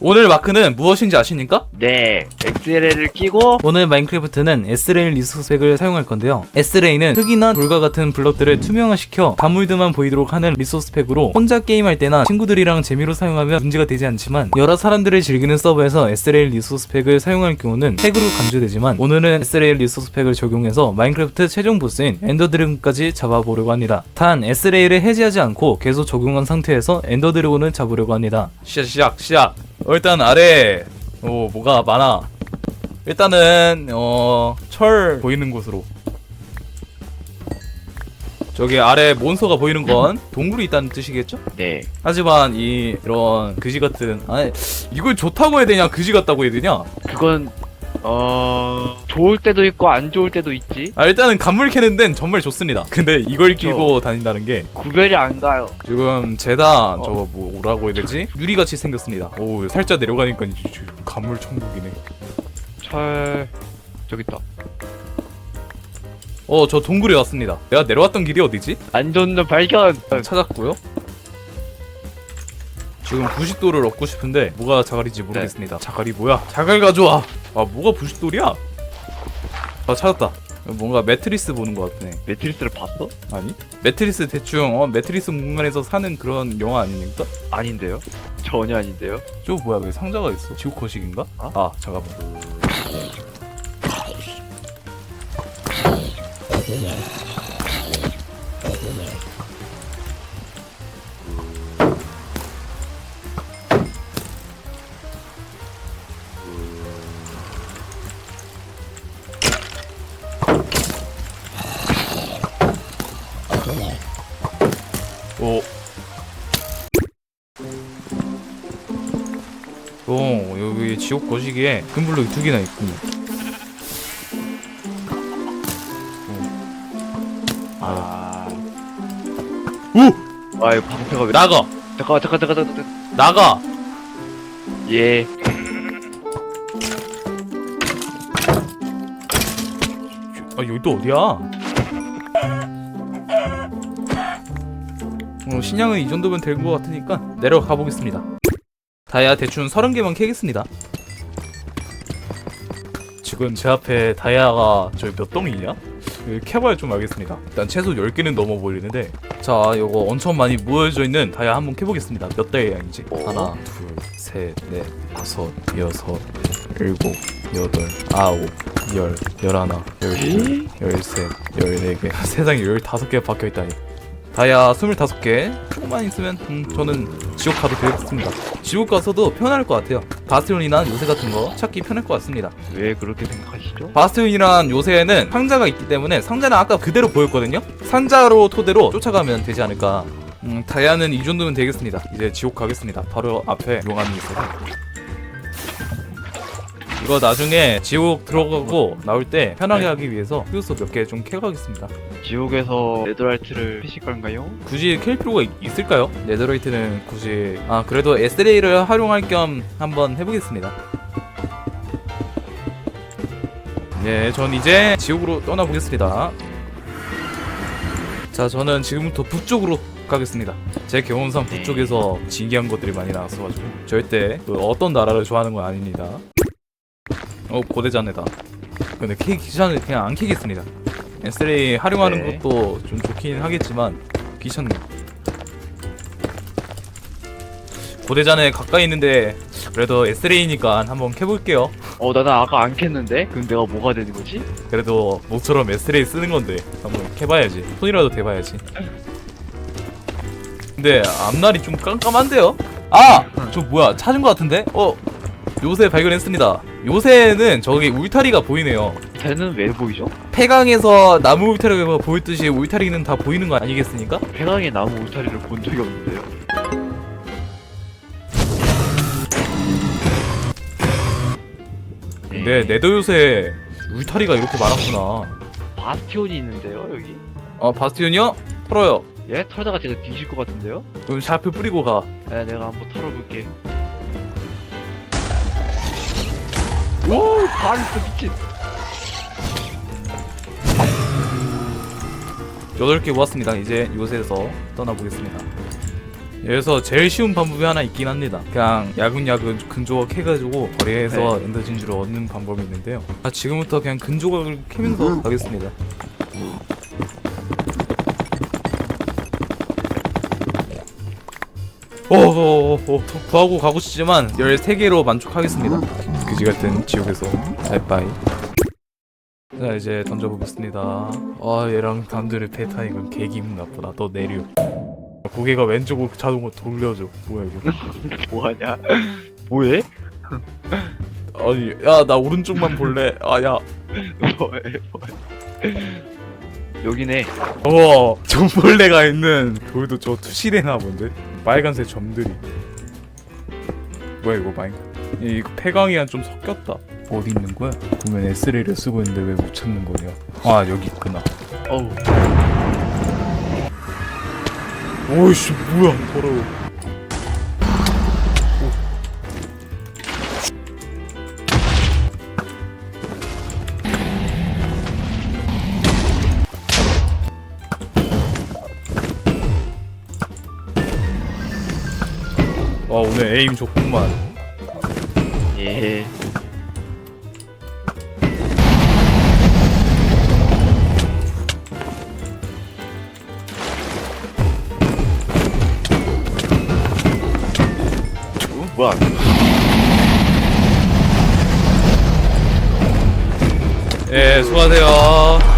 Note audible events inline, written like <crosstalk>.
오늘 마크는 무엇인지 아십니까? 네, XLL을 끼고 오늘 마인크래프트는 S레인 리소스팩을 사용할 건데요. S레인은 흙이나 돌과 같은 블럭들을 투명화시켜 가물드만 보이도록 하는 리소스팩으로 혼자 게임할 때나 친구들이랑 재미로 사용하면 문제가 되지 않지만 여러 사람들을 즐기는 서버에서 S레인 리소스팩을 사용할 경우는 핵으로 감지되지만 오늘은 S레인 리소스팩을 적용해서 마인크래프트 최종 보스인 엔더드래곤까지 잡아보려고 합니다. 단 S레인을 해제하지 않고 계속 적용한 상태에서 엔더드래곤을 잡으려고 합니다. 시작 시작 시작. 어, 일단 아래 오 뭐가 많아. 일단은 어 철 보이는 곳으로 저기 아래 몬스터가 보이는 건 동굴이 있다는 뜻이겠죠? 네, 하지만 이 이런 그지 같은 아니 이걸 좋다고 해야 되냐 그지 같다고 해야 되냐? 그건 어 좋을 때도 있고 안 좋을 때도 있지. 아 일단은 간물 캐는 데는 정말 좋습니다. <laughs> 근데 이걸 끼고 다닌다는 게 구별이 안 가요. 지금 재단 어. 저거 뭐라고 해야 되지? 유리같이 생겼습니다. 오 살짝 내려가니까 이제 간물 천국이네. 철 저기 있다. 어 저 동굴에 왔습니다. 내가 내려왔던 길이 어디지? 안 좋는 발견. 찾았고요. 지금 부싯돌을 얻고 싶은데 뭐가 자갈인지 모르겠습니다. 자갈이 뭐야? 자갈 가져와. 아 뭐가 부싯돌이야? 아 찾았다. 뭔가 매트리스 보는 것 같네. 매트리스를 봤어? 아니? 매트리스 대충 어 매트리스 공간에서 사는 그런 영화 아닙니까? 아닌데요. 전혀 아닌데요. 저 뭐야 왜 상자가 있어? 지옥 거식인가? 어? 아 잠깐만. 오. 어, 여기 지옥 거시기에 금블록이 두 개나 있군요. 아. 오! 아, 이 방패가 왜? 나가! 잠깐, 잠깐, 잠깐, 잠깐, 잠깐. 나가! 예. 아, 여기 또 어디야? 어, 신양은 이 정도면 될 것 같으니까 내려가 보겠습니다. 다이아 대충 30개만 캐겠습니다. 지금 제 앞에 다이아가 저기 몇 동이냐? 그 캐봐야 좀 알겠습니다. 일단 최소 10개는 넘어 보이는데 자, 요거 엄청 많이 모여져 있는 다이아 한번 캐보겠습니다. 몇 다이아인지. 하나, 둘, 셋, 넷, 다섯, 여섯, 일곱, 여덟, 아홉, 열, 열하나, 열둘, 열셋, 열네 개 세상에 열다섯 개 박혀있다니 다이아 스물다섯 개. 조금만 있으면 음, 저는 지옥 가도 되겠습니다. 지옥 가서도 편할 것 같아요. 바스티온이나 요새 같은 거 찾기 편할 것 같습니다. 왜 그렇게 생각하시죠? 바스티온이란 요새에는 상자가 있기 때문에 상자는 아까 그대로 보였거든요. 상자로 토대로 쫓아가면 되지 않을까. 음, 다이아는 이 정도면 되겠습니다. 이제 지옥 가겠습니다. 바로 앞에 용암이 있어서 이거 나중에 지옥 들어가고 나올 때 편하게 네. 하기 위해서 휴소 몇 개 좀 캐가겠습니다 지옥에서 네더라이트를 피실 건가요? 굳이 캘 필요가 있- 있을까요? 네더라이트는 굳이 아 그래도 SLA를 활용할 겸 한번 해보겠습니다 네, 전 이제 지옥으로 떠나보겠습니다 자, 저는 지금부터 북쪽으로 가겠습니다 제 경험상 네. 북쪽에서 진기한 것들이 많이 나왔어가지고 절대 그 어떤 나라를 좋아하는 건 아닙니다 어, 고대자네다 근데 캐기 귀찮을 그냥 안 캐겠습니다 SLA 활용하는 네. 것도 좀 좋긴 하겠지만 귀찮네 고대잔에 가까이 있는데 그래도 SLA니까 한번 캐볼게요 어, 나는 아까 안 캤는데? 그럼 내가 뭐가 되는 거지? 그래도 모처럼 SLA 쓰는 건데 한번 캐봐야지 손이라도 대봐야지 근데 앞날이 좀 깜깜한데요? 아! 저 뭐야 찾은 것 같은데? 어? 요새 발견했습니다 요새는 저기 울타리가 보이네요 쟤는 왜 보이죠? 폐강에서 나무 울타리가 보였듯이 울타리는 다 보이는 거 아니겠습니까? 폐강의 나무 울타리를 본 적이 없는데요. 근데 네더 요새 울타리가 이렇게 많았구나 바스티온이 있는데요, 여기? 어 바스티온이요? 털어요 예? 털다가 제가 뒤질 것 같은데요? 그럼 샤프 뿌리고 가 네, 내가 한번 털어볼게. 오! 오, 바리스 미친. 8개 모았습니다 이제 요새에서 떠나보겠습니다 여기서 제일 쉬운 방법이 하나 있긴 합니다. 그냥 야근야근 근조각 해가지고 거리에서 엔더 진주를 얻는 방법이 있는데요. 아, 지금부터 그냥 근조각을 캐면서 가겠습니다. 어어어 구하고 가고 싶지만 13개로 만족하겠습니다. 그지 같은 지옥에서 바이바이. 자 이제 던져보겠습니다. 아 얘랑 단둘이 배 타니까 개 기분 나쁘다. 너 내려. 고개가 왼쪽으로 자동으로 돌려줘. 뭐야 이거? <laughs> 뭐하냐? 뭐해? 아니 야 나 오른쪽만 볼래. 아야. 뭐해? 뭐해? 여기네. 어 점벌레가 있는 돌도 저 투시대나 본데. 빨간색 점들이. 뭐야 이거 마인? 이거 폐광이랑 좀 섞였다. 어디 있는 거야? 보면 S레를 쓰고 있는데 왜 못 찾는 거냐? 아 여기 있구나. 어우. 오이씨 뭐야 더러워. 와 오늘 에임 좋구만. 예. 어, 뭐야? 예 수고하세요.